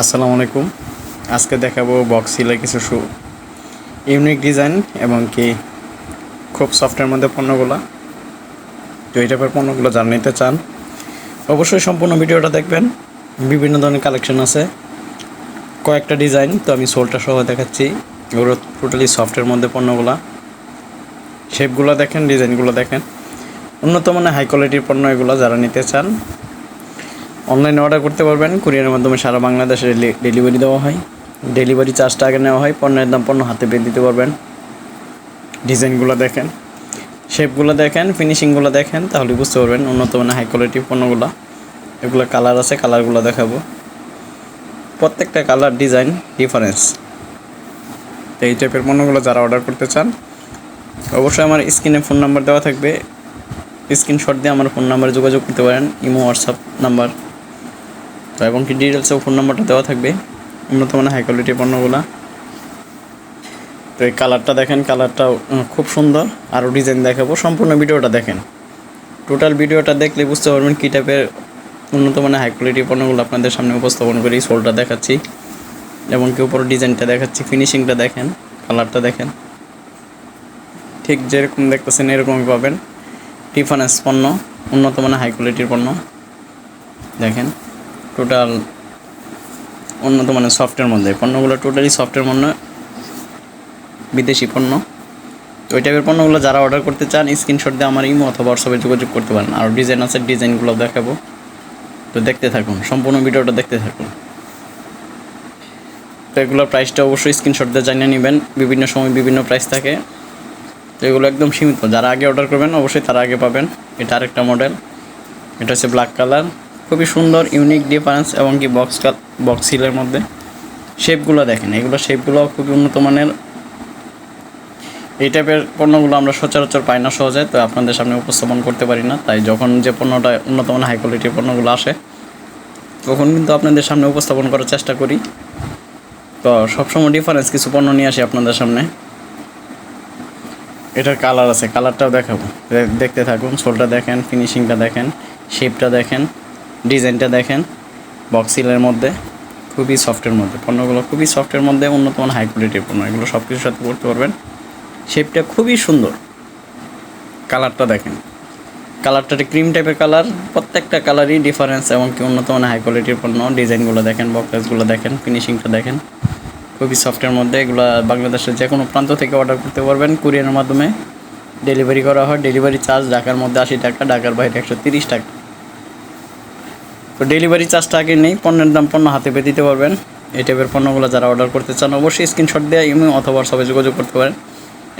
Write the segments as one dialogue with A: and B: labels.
A: আসসালামু আলাইকুম। আজকে দেখাবো বক্স সিলের কিছু শু ইউনিক ডিজাইন এবং কি খুব সফটের মধ্যে পণ্যগুলো। তো এই টাইপের পণ্যগুলো যারা নিতে চান, অবশ্যই সম্পূর্ণ ভিডিওটা দেখবেন। বিভিন্ন ধরনের কালেকশন আছে। কয়েকটা ডিজাইন, তো আমি সোলটা সহ দেখাচ্ছি। এগুলো টোটালি সফটের মধ্যে পণ্যগুলো। শেপগুলো দেখেন, ডিজাইনগুলো দেখেন। উন্নত মানের হাই কোয়ালিটির পণ্য এগুলো যারা নিতে চান অনলাইনে অর্ডার করতে পারবেন। কুরিয়ারের মাধ্যমে সারা বাংলাদেশে ডেলিভারি দেওয়া হয়। ডেলিভারি চার্জটা আগে নেওয়া হয়, পণ্যের দাম পণ্য হাতে পেয়ে দিতে পারবেন। ডিজাইনগুলো দেখেন। শেপগুলো দেখেন ফিনিশিংগুলো দেখেন, তাহলে বুঝতে পারবেন উন্নত মানের হাই কোয়ালিটির পণ্যগুলো। এগুলো কালার আছে কালারগুলো দেখাবো। প্রত্যেকটা কালার ডিজাইন ডিফারেন্স এই টাইপের পণ্যগুলো যারা অর্ডার করতে চান, অবশ্যই আমার স্ক্রিনে ফোন নাম্বার দেওয়া থাকবে। স্ক্রিনশট দিয়ে আমার ফোন নাম্বারে যোগাযোগ করতে পারেন, ইমো হোয়াটসঅ্যাপ নাম্বার তো এবং কি ডিটেলসেও ফোন নাম্বারটা দেওয়া থাকবে? উন্নত মানের হাই কোয়ালিটির পণ্যগুলো। তো এই কালারটা দেখেন কালারটাও খুব সুন্দর। আরও ডিজাইন দেখাবো, সম্পূর্ণ ভিডিওটা দেখেন। টোটাল ভিডিওটা দেখলে বুঝতে পারবেন কী টাইপের উন্নত মানের হাই কোয়ালিটির পণ্যগুলো আপনাদের সামনে উপস্থাপন করি সোলটা দেখাচ্ছি। এবং কি উপর ডিজাইনটা দেখাচ্ছি ফিনিশিংটা দেখেন কালারটা দেখেন। ঠিক যেরকম দেখতেছেন, এরকমই পাবেন। ডিফারেন্স পণ্য, উন্নত মানের হাই কোয়ালিটির পণ্য। দেখেন। টোটাল উন্নত মানের সফটের মধ্যে। পণ্যগুলো টোটালি সফটের মধ্যে, বিদেশি পণ্য। তো ওই টাইপের পণ্যগুলো যারা অর্ডার করতে চান স্ক্রিনশট দিয়ে আমার ইমো অথবা হোয়াটসঅ্যাপে যোগাযোগ করতে পারেন। আর ডিজাইন আছে ডিজাইনগুলো দেখাবো। তো দেখতে থাকুন, সম্পূর্ণ ভিডিওটা দেখতে থাকুন। তো এগুলোর প্রাইসটা অবশ্যই স্ক্রিনশট দিয়ে জানিয়ে নেবেন। বিভিন্ন সময় বিভিন্ন প্রাইস থাকে। তো এগুলো একদম সীমিত। যারা আগে অর্ডার করবেন, অবশ্যই তারা আগে পাবেন। এটা আরেকটা মডেল এটা হচ্ছে ব্ল্যাক কালার খুবই সুন্দর ইউনিক ডিফারেন্স এবং কি বক্স বক্স সিলের মধ্যে। শেপগুলো দেখেন, এগুলো শেপগুলো খুবই উন্নত মানের। এই টাইপের পণ্যগুলো আমরা সচরাচর পাই না সহজে, তো আপনাদের সামনে উপস্থাপন করতে পারি না। তাই যখন যে পণ্যটা উন্নত মানের হাই কোয়ালিটির পণ্যগুলো আসে, তখন কিন্তু আপনাদের সামনে উপস্থাপন করার চেষ্টা করি। তো সবসময় ডিফারেন্স কিছু পণ্য নিয়ে আসি আপনাদের সামনে। এটার কালার আছে কালারটাও দেখাবো। দেখতে থাকুন সোলটা দেখেন ফিনিশিংটা দেখেন শেপটা দেখেন। ডিজাইনটা দেখেন বক্সিলের মধ্যে, খুবই সফটের মধ্যে। পণ্যগুলো খুবই সফটের মধ্যে উন্নত মানের হাই কোয়ালিটির পণ্য। এগুলো সব কিছুর সাথে করতে পারবেন। শেপটা খুবই সুন্দর। কালারটা দেখেন। কালারটা ক্রিম টাইপের কালার প্রত্যেকটা কালারই ডিফারেন্স এবং কি উন্নত মানের হাই কোয়ালিটির পণ্য। ডিজাইনগুলো দেখেন বক্সগুলো দেখেন ফিনিশিংটা দেখেন। খুবই সফটের মধ্যে। এগুলো বাংলাদেশের যে কোনো প্রান্ত থেকে অর্ডার করতে পারবেন। কুরিয়ারের মাধ্যমে ডেলিভারি করা হয়। ডেলিভারি চার্জ ঢাকার মধ্যে আশি টাকা, ঢাকার বাইরে একশো তিরিশ টাকা। তো ডেলিভারি চার্জটা আগে নেই, পণ্যের দাম পণ্য হাতে পেয়ে দিতে পারবেন। এই টাইপের পণ্যগুলো যারা অর্ডার করতে চান, অবশ্যই স্ক্রিনশট দেওয়া ইমেল অথবা সবাই যোগাযোগ করতে পারেন।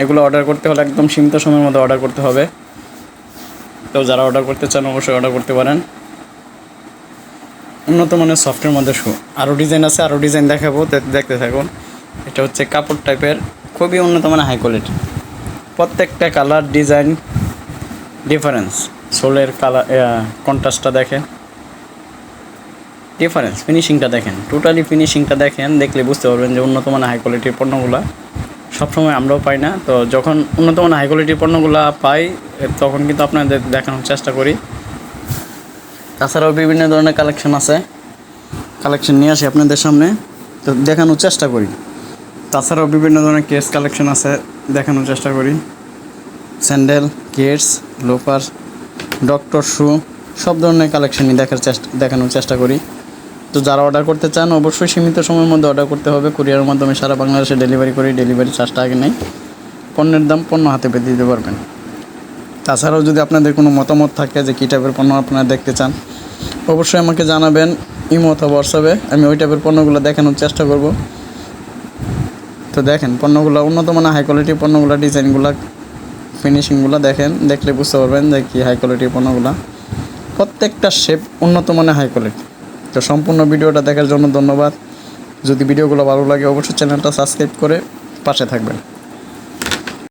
A: এগুলো অর্ডার করতে হলে একদম সীমিত সময়ের মধ্যে অর্ডার করতে হবে। তো যারা অর্ডার করতে চান, অবশ্যই অর্ডার করতে পারেন। উন্নত মানের সফটের মধ্যে শু আরও ডিজাইন আছে আরও ডিজাইন দেখাবো। দেখতে থাকুন। এটা হচ্ছে কাপড় টাইপের খুবই উন্নত মানের হাই কোয়ালিটি প্রত্যেকটা কালার ডিজাইন ডিফারেন্স সোলের কালার কন্ট্রাস্টটা দেখেন। ডিফারেন্স ফিনিশিংটা দেখেন। টোটালি ফিনিশিংটা দেখেন, দেখলে বুঝতে পারবেন যে উন্নত মানের হাই কোয়ালিটির পণ্যগুলো সবসময় আমরাও পাই না। তো যখন উন্নত মানের হাই কোয়ালিটির পণ্যগুলো পাই তখন কিন্তু আপনাদের দেখানোর চেষ্টা করি। তাছাড়াও বিভিন্ন ধরনের কালেকশন আছে। কালেকশন নিয়ে আসি আপনাদের সামনে। তো দেখানোর চেষ্টা করি। তাছাড়াও বিভিন্ন ধরনের কেস কালেকশন আছে, দেখানোর চেষ্টা করি। Sandal Keds loafer doctor shoe সব ধরনের কালেকশনই দেখার চেষ্টা, দেখানোর চেষ্টা করি। তো যারা অর্ডার করতে চান, অবশ্যই সীমিত সময়ের মধ্যে অর্ডার করতে হবে। কুরিয়ারের মাধ্যমে সারা বাংলাদেশে ডেলিভারি করি ডেলিভারি চার্জটা আগে নেই। পণ্যের দাম পণ্য হাতে পেয়ে দিতে পারবেন। তাছাড়াও যদি আপনাদের কোনো মতামত থাকে যে কী টাইপের পণ্য আপনারা দেখতে চান, অবশ্যই আমাকে জানাবেন ইমো অথবা হোয়াটসঅ্যাপে আমি ওই টাইপের পণ্যগুলো দেখানোর চেষ্টা করব। তো দেখেন, পণ্যগুলো উন্নত মানের হাই কোয়ালিটির পণ্যগুলো, ডিজাইনগুলো ফিনিশিংগুলো দেখেন, দেখলে বুঝতে পারবেন যে কী হাই কোয়ালিটির পণ্যগুলো। প্রত্যেকটা শেপ উন্নত মানের হাই কোয়ালিটি তো সম্পূর্ণ ভিডিওটা দেখার জন্য ধন্যবাদ। যদি ভিডিওগুলো ভালো লাগে, অবশ্যই চ্যানেলটা সাবস্ক্রাইব করে পাশে থাকবেন।